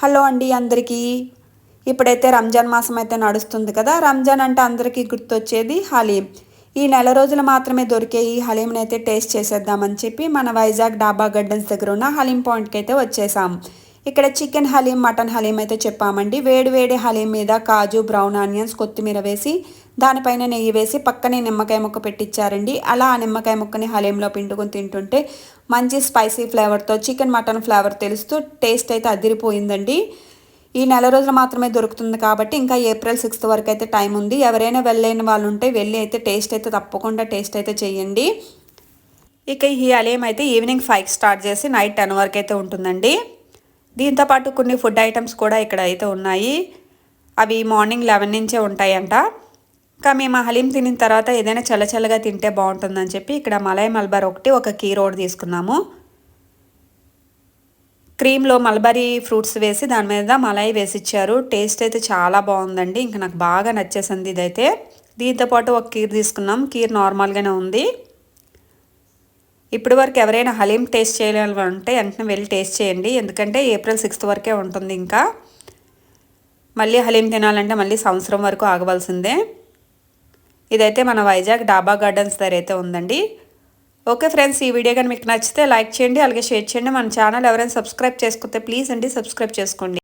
Hello అండి అందరికీ. ఇప్పుడైతే రంజాన్ మాసం అయితే నడుస్తుంది కదా. రంజాన్ అంటే అందరికీ గుర్తొచ్చేది హలీం. ఈ నెల రోజులు మాత్రమే దొరికే ఈ హలీంని అయితే టేస్ట్ చేసేద్దామని చెప్పి మన వైజాగ్ డాబా గార్డెన్స్ దగ్గర ఉన్న హలీం పాయింట్కి అయితే వచ్చేసాం. ఇక్కడ చికెన్ హలీం మటన్ హలీం అయితే చెప్పామండి. వేడి వేడి హలీం మీద కాజు బ్రౌన్ ఆనియన్స్ కొత్తిమీర వేసి దానిపైన నెయ్యి వేసి పక్కనే నిమ్మకాయ ముక్క పెట్టించారండి అలా ఆ నిమ్మకాయ ముక్కని హలీంలో పిండుకొని తింటుంటే మంచి స్పైసీ ఫ్లేవర్తో చికెన్ మటన్ ఫ్లేవర్ తెలుస్తూ టేస్ట్ అయితే అదిరిపోయిందండి. ఈ నెల రోజులు మాత్రమే దొరుకుతుంది కాబట్టి ఇంకా ఏప్రిల్ సిక్స్త్ వరకు అయితే టైం ఉంది. ఎవరైనా వెళ్ళలేని వాళ్ళు ఉంటే వెళ్ళి అయితే టేస్ట్ అయితే తప్పకుండా టేస్ట్ అయితే చేయండి ఇక ఈ హలీం అయితే ఈవినింగ్ ఫైవ్ స్టార్ట్ చేసి నైట్ టెన్ వరకు అయితే ఉంటుందండి. దీంతోపాటు కొన్ని ఫుడ్ ఐటమ్స్ కూడా ఇక్కడ అయితే ఉన్నాయి. అవి మార్నింగ్ లెవెన్ నుంచే ఉంటాయంట. ఇంకా మేము హలీం తినిన తర్వాత ఏదైనా చల్లచల్లగా తింటే బాగుంటుందని చెప్పి ఇక్కడ మలై మల్బార్ ఒకటి ఒక కీ రోడ్ తీసుకున్నాము. క్రీమ్లో మల్బరీ ఫ్రూట్స్ వేసి దాని మీద మలై వేసి ఇచ్చారు టేస్ట్ అయితే చాలా బాగుందండి. ఇంకా నాకు బాగా నచ్చేసింది ఇదైతే. దీంతోపాటు ఒక కీర్ తీసుకున్నాం. కీర్ నార్మల్గానే ఉంది. ఇప్పటి వరకు ఎవరైనా హలీం టేస్ట్ చేయాలంటే వెంటనే వెళ్ళి టేస్ట్ చేయండి. ఎందుకంటే ఏప్రిల్ సిక్స్త్ వరకే ఉంటుంది ఇంకా. మళ్ళీ హలీం తినాలంటే మళ్ళీ సంవత్సరం వరకు ఆగవలసిందే. ఇదైతే మన వైజాగ్ డాబా గార్డెన్స్ దగ్గర అయితే ఉందండి. ఓకే ఫ్రెండ్స్ ఈ వీడియో కానీ మీకు నచ్చితే లైక్ చేయండి అలాగే షేర్ చేయండి. మన ఛానల్ ఎవరైనా సబ్స్క్రైబ్ చేసుకుంటే ప్లీజ్ అండి సబ్స్క్రైబ్ చేసుకోండి.